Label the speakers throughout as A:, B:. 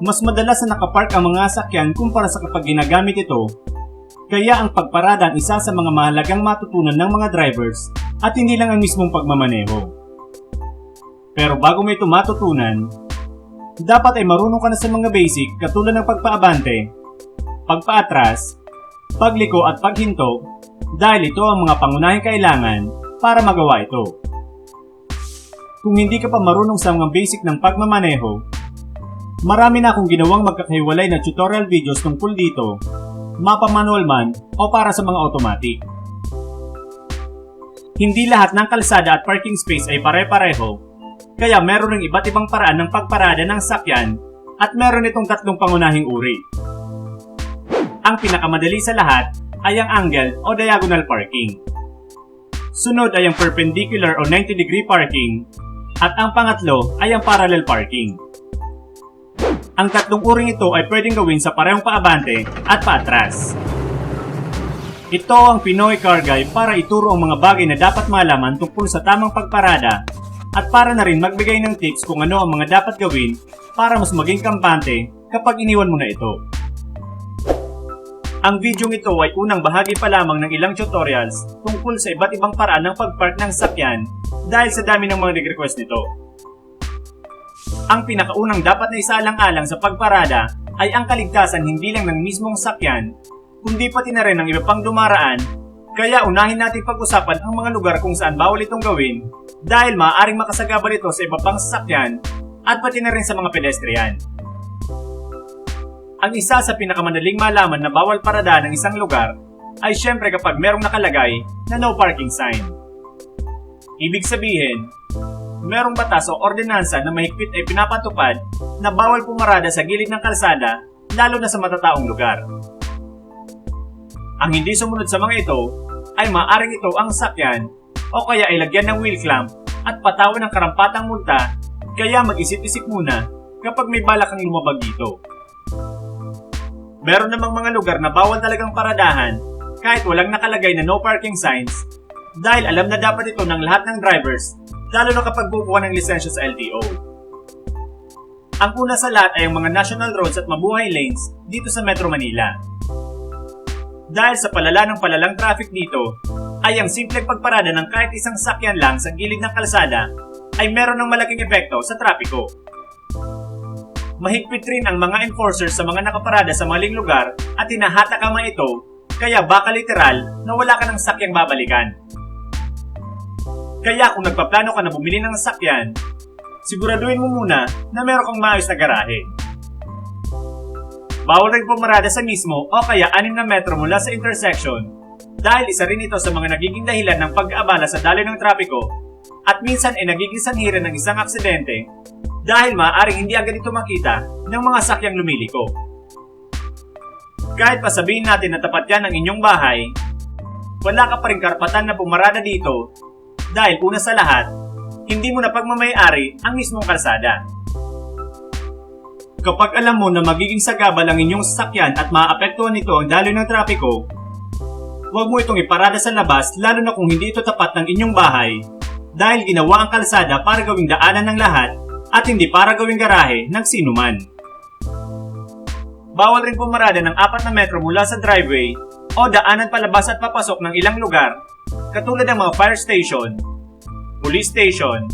A: mas madalas na nakapark ang mga sakyan kumpara sa kapag ginagamit ito. Kaya ang pagparada ang isa sa mga mahalagang matutunan ng mga drivers at hindi lang ang mismong pagmamaneho. Pero bago mo ito matutunan, dapat ay marunong ka na sa mga basic katulad ng pagpaabante, pagpaatras, pagliko at paghinto dahil ito ang mga pangunahing kailangan para magawa ito. Kung hindi ka pa marunong sa mga basic ng pagmamaneho, marami na akong ginawang magkakahiwalay na tutorial videos tungkol dito, mapa manual man o para sa mga automatic. Hindi lahat ng kalsada at parking space ay pare-pareho, kaya meron ring iba't ibang paraan ng pagparada ng sakyan at meron itong tatlong pangunahing uri. Ang pinakamadali sa lahat ay ang angle o diagonal parking. Sunod ay ang perpendicular o 90 degree parking at ang pangatlo ay ang parallel parking. Ang tatlong uring ito ay pwedeng gawin sa parehong paabante at paatras. Ito ang Pinoy Car Guide para ituro ang mga bagay na dapat malaman tungkol sa tamang pagparada at para na rin magbigay ng tips kung ano ang mga dapat gawin para mas maging kampante kapag iniwan mo na ito. Ang video ito ay unang bahagi pa lamang ng ilang tutorials tungkol sa iba't ibang paraan ng pagpark ng sakyan dahil sa dami ng mga nag-request nito. Ang pinakaunang dapat na isaalang-alang sa pagparada ay ang kaligtasan hindi lang ng mismong sakyan, kundi pati na rin ng iba pang dumaraan, kaya unahin natin pag-usapan ang mga lugar kung saan bawal itong gawin dahil maaaring makasagabal ito sa iba pang sasakyan at pati na rin sa mga pedestrian. Ang isa sa pinakamadaling malaman na bawal parada ng isang lugar ay syempre kapag merong nakalagay na no parking sign. Ibig sabihin, merong batas o ordinansa na mahigpit ay pinapatupad na bawal pumarada sa gilid ng kalsada lalo na sa matataong lugar. Ang hindi sumunod sa mga ito ay maaring ito ang sakyan o kaya ay lagyan ng wheel clamp at patawan ng karampatang multa kaya mag-isip-isip muna kapag may balak kang lumabag dito. Meron namang mga lugar na bawal talagang paradahan kahit walang nakalagay na no parking signs dahil alam na dapat ito ng lahat ng drivers lalo na kapag bubuka ng lisensya sa LTO. Ang una sa lahat ay ang mga national roads at mabuhay lanes dito sa Metro Manila. Dahil sa palala ng palalang traffic dito, ay ang simpleng pagparada ng kahit isang sakyan lang sa gilid ng kalsada ay meron ng malaking epekto sa trapiko. Mahigpit rin ang mga enforcers sa mga nakaparada sa maling lugar at hinahatak ang mga ito, kaya baka literal na wala ka ng sakyang babalikan. Kaya kung nagpaplano ka na bumili ng sakyan, siguraduhin mo muna na meron kang maayos na garahe. Bawal rin pumarada sa mismo o kaya 6 na metro mula sa intersection dahil isa rin ito sa mga nagiging dahilan ng pag-aabala sa daloy ng trapiko at minsan ay nagiging sanhiran ng isang aksidente dahil maaaring hindi agad ito makita ng mga sakyang lumiliko. Kahit pa sabihin natin na tapat yan ang inyong bahay, wala ka pa rin karapatan na pumarada dito dahil una sa lahat, hindi mo na pagmamayari ang mismong kalsada. Kapag alam mo na magiging sagabal ang inyong sasakyan at maaapektuhan nito ang daloy ng trapiko, huwag mo itong iparada sa labas lalo na kung hindi ito tapat ng inyong bahay dahil ginawa ang kalsada para gawing daanan ng lahat at hindi para gawing garahe ng sino man. Bawal rin pumarada ng 4 na metro mula sa driveway o daanan palabas at papasok ng ilang lugar katulad ng mga fire station, police station,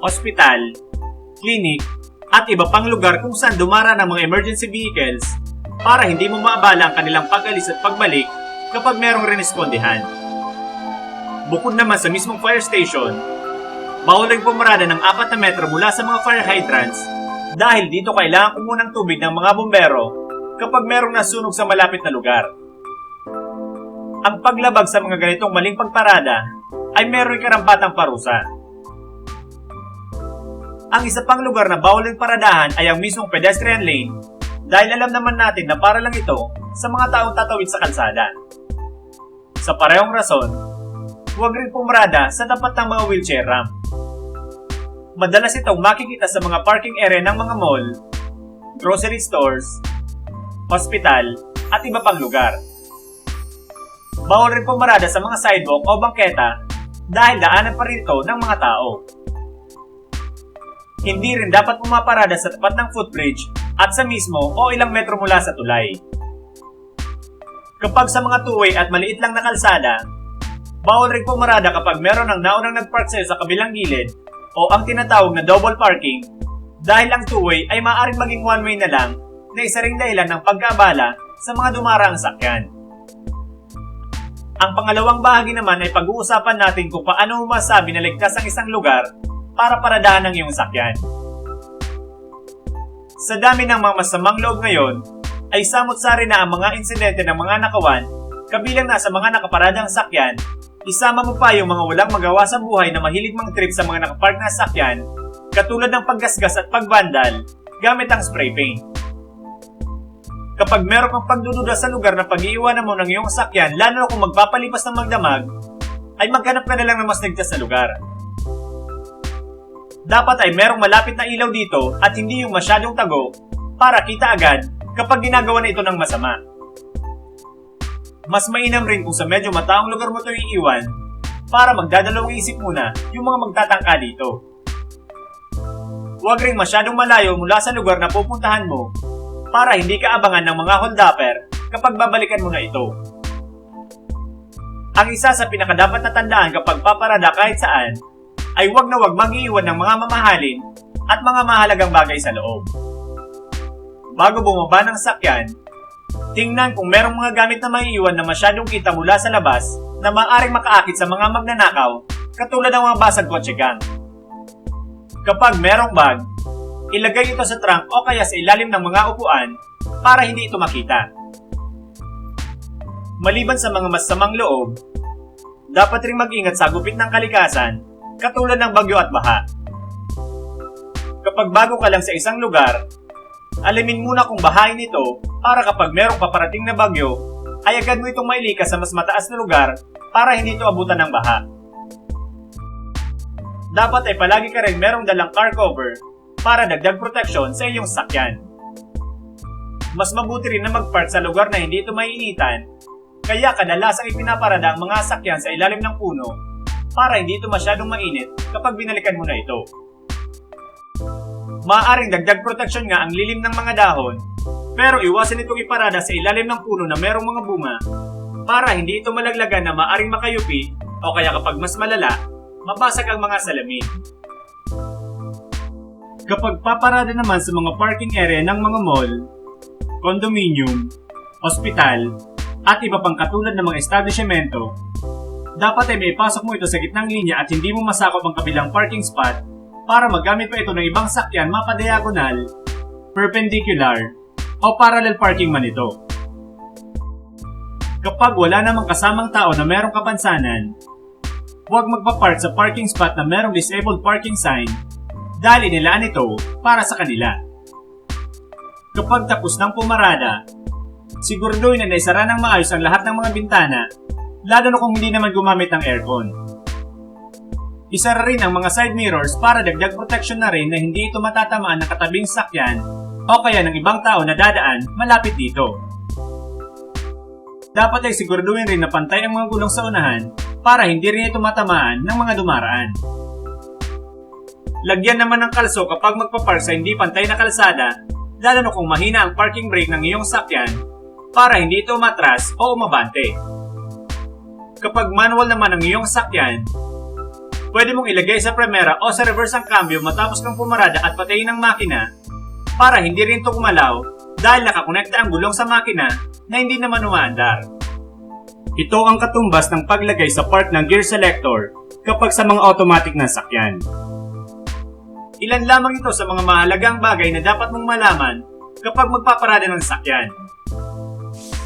A: ospital, clinic, at iba pang lugar kung saan dumara ng mga emergency vehicles para hindi mo maabala ang kanilang pag-alis at pagbalik kapag merong renespondehan. Bukod naman sa mismong fire station, bawal rin pumarada ng 4 na metro mula sa mga fire hydrants dahil dito kailangan kumunang tubig ng mga bombero kapag merong nasunog sa malapit na lugar. Ang paglabag sa mga ganitong maling pagparada ay meron karampatang parusa. Ang isa pang lugar na bawal rin paradahan ay ang mismong pedestrian lane dahil alam naman natin na para lang ito sa mga taong tatawid sa kalsada. Sa parehong rason, huwag rin pumarada sa tapat ng mga wheelchair ramp. Madalas itong makikita sa mga parking area ng mga mall, grocery stores, hospital, at iba pang lugar. Bawal rin pumarada sa mga sidewalk o bangketa dahil daanan pa rin ito ng mga tao. Hindi rin dapat pumaparada sa tapat ng footbridge at sa mismo o ilang metro mula sa tulay. Kapag sa mga two-way at maliit lang na kalsada, bawal rin pumarada kapag meron ng naunang nagpark sa'yo sa kabilang gilid o ang tinatawag na double parking dahil ang two-way ay maaaring maging one-way na lang na isa ring dahilan ng pagkabala sa mga dumaraang sakyan. Ang pangalawang bahagi naman ay pag-uusapan natin kung paano masabi na ligtas ang isang lugar para paradahan ng iyong sakyan. Sa dami ng mga masamang loob ngayon, ay samot-sari na ang mga insidente ng mga nakawan kabilang na sa mga nakaparadang sakyan, isama mo pa yung mga walang magawa sa buhay na mahilig mang trip sa mga nakapark na sakyan, katulad ng paggasgas at pagvandal gamit ang spray paint. Kapag meron kang pagdududa sa lugar na pag-iiwanan mo ng iyong sakyan, lalo na kung magpapalipas ng magdamag, ay maghanap ka na lang ng mas ligtas na lugar. Dapat ay merong malapit na ilaw dito at hindi yung masyadong tago para kita agad kapag ginagawa na ito ng masama. Mas mainam rin kung sa medyo mataong lugar mo ito iiwan para magdadalawang isip muna yung mga magtatangka dito. Huwag rin masyadong malayo mula sa lugar na pupuntahan mo para hindi ka abangan ng mga holdupper kapag babalikan mo na ito. Ang isa sa pinakadapat na tandaan kapag paparada kahit saan ay huwag na huwag mag-iiwan ng mga mamahalin at mga mahalagang bagay sa loob. Bago bumaba ng sakyan, tingnan kung merong mga gamit na maiiwan na masyadong kita mula sa labas na maaaring makaakit sa mga magnanakaw katulad ng mga basag kotse gang. Kapag merong bag, ilagay ito sa trunk o kaya sa ilalim ng mga upuan para hindi ito makita. Maliban sa mga masamang loob, dapat rin mag-ingat sa gupit ng kalikasan katulad ng bagyo at baha. Kapag bago ka lang sa isang lugar, alamin muna kung bahain ito para kapag merong paparating na bagyo, ay agad mo itong mailikas sa mas mataas na lugar para hindi ito abutan ng baha. Dapat ay palagi ka rin merong dalang car cover para dagdag proteksyon sa iyong sakyan. Mas mabuti rin na magpark sa lugar na hindi ito maiinitan, kaya kadalasang ipinaparada ang mga sakyan sa ilalim ng puno para hindi ito masyadong mainit kapag binalikan mo na ito. Maaaring dagdag proteksyon nga ang lilim ng mga dahon, pero iwasan itong iparada sa ilalim ng puno na merong mga bunga para hindi ito malaglagan na maaring makayupi o kaya kapag mas malala, mabasag ang mga salamin. Kapag paparada naman sa mga parking area ng mga mall, condominium, ospital, at iba pang katulad ng mga establishmento, dapat ay may pasok mo ito sa gitnang linya at hindi mo masakop ang kabilang parking spot para magamit pa ito ng ibang sakyan mapadiagonal, perpendicular, o parallel parking man ito. Kapag wala namang kasamang tao na merong kapansanan, huwag magpa-park sa parking spot na merong disabled parking sign dahil inilaan ito para sa kanila. Kapag tapos ng pumarada, siguraduhin na naisara ng maayos ang lahat ng mga bintana lalo na kung hindi naman gumamit ng aircon. Isara rin ang mga side mirrors para dagdag protection na rin na hindi ito matatamaan ng katabing sakyan o kaya ng ibang tao na dadaan malapit dito. Dapat ay siguraduhin rin na pantay ang mga gulong sa unahan para hindi rin ito matamaan ng mga dumaraan. Lagyan naman ng kalso kapag magpapark sa hindi pantay na kalsada lalo na kung mahina ang parking brake ng iyong sakyan para hindi ito matras o umabante. Kapag manual naman ang iyong sakyan, pwede mong ilagay sa primera o sa reverse ang cambio matapos kang pumarada at patayin ang makina para hindi rin ito kumalaw dahil nakakonekta ang gulong sa makina na hindi naman umaandar. Ito ang katumbas ng paglagay sa part ng gear selector kapag sa mga automatic na sakyan. Ilan lamang ito sa mga mahalagang bagay na dapat mong malaman kapag magpaparada ng sakyan.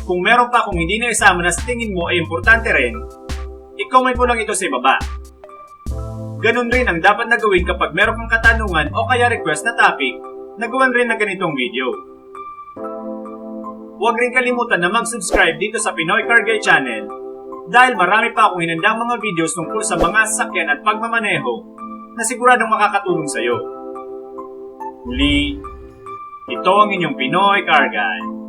A: Kung meron pa kung hindi na isama na sa tingin mo ay importante rin, i-comment mo lang ito sa ibaba. Ganun rin ang dapat na gawin kapag meron kang katanungan o kaya request na topic na gawan rin ng ganitong video. Huwag rin kalimutan na mag-subscribe dito sa Pinoy Car Guy Channel dahil marami pa akong hinandang mga videos tungkol sa mga sasakyan at pagmamaneho na siguradong makakatulong sa iyo. Muli, ito ang inyong Pinoy Car Guy.